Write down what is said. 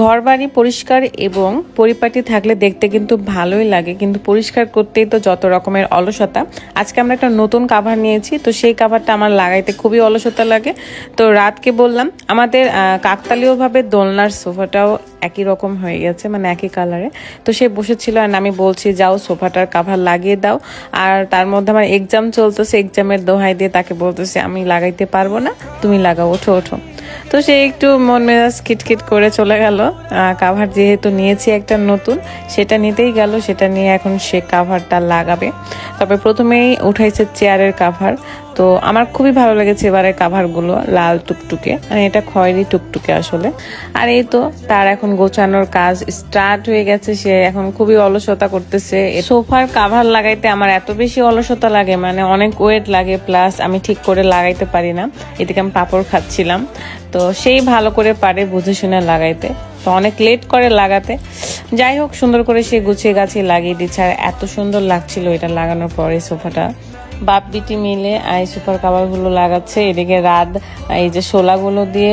ঘর বাড়ি পরিষ্কার এবং পরিপাটি থাকলে দেখতে কিন্তু ভালোই লাগে। কিন্তু পরিষ্কার করতেই তো যত রকমের অলসতা। আজকে আমরা একটা নতুন কাভার নিয়েছি, তো সেই কাভারটা আমার লাগাইতে খুবই অলসতা লাগে। তো রাতকে বললাম, আমাদের কাকতালীয়ভাবে দোলনার সোফাটাও একই রকম হয়ে গেছে মানে একই কালারে তো সে বসেছিল আর আমি বলছি, যাও সোফাটার কাভার লাগিয়ে দাও। আর তার মধ্যে আমার এক্সাম চলতেছে এক্সামের দোহাই দিয়ে তাকে বলতেছে, আমি লাগাইতে পারব না, তুমি লাগাও, ওঠো ওঠো। তো সে একটু মন মেজাজ খিটখিট করে চলে গেল। কাভার যেহেতু নিয়েছি একটা নতুন, সেটা নিতেই গেল, সেটা নিয়ে এখন সে কাভারটা লাগাবে। তবে প্রথমেই উঠাইছে চেয়ারের কাভার তো আমার খুবই ভালো লেগেছে এবারের কাভারগুলো লাল টুকটুকে। মানে এটা খয়েরি টুকটুকে আসলে। আর এই তো তার এখন গোছানোর কাজ স্টার্ট হয়ে গেছে, সে এখন খুবই অলসতা করতেছে। সোফার কাভার লাগাইতে আমার এত বেশি অলসতা লাগে মানে অনেক ওয়েট লাগে প্লাস আমি ঠিক করে লাগাইতে পারি না। এদিকে আমি পাপড় খাচ্ছিলাম। তো সেই ভালো করে পারে বুঝে শুনে লাগাইতে। তো অনেক লেট করে লাগাতে। যাই হোক, সুন্দর করে সে গুছিয়ে গাছে লাগিয়ে দিচ্ছে। আর এত সুন্দর লাগছিল এটা লাগানোর পরে সোফাটা। বাপ বিটি মিলে আই সুপার কাভারগুলো লাগাচ্ছে। এদিকে রাত এই যে শোলাগুলো দিয়ে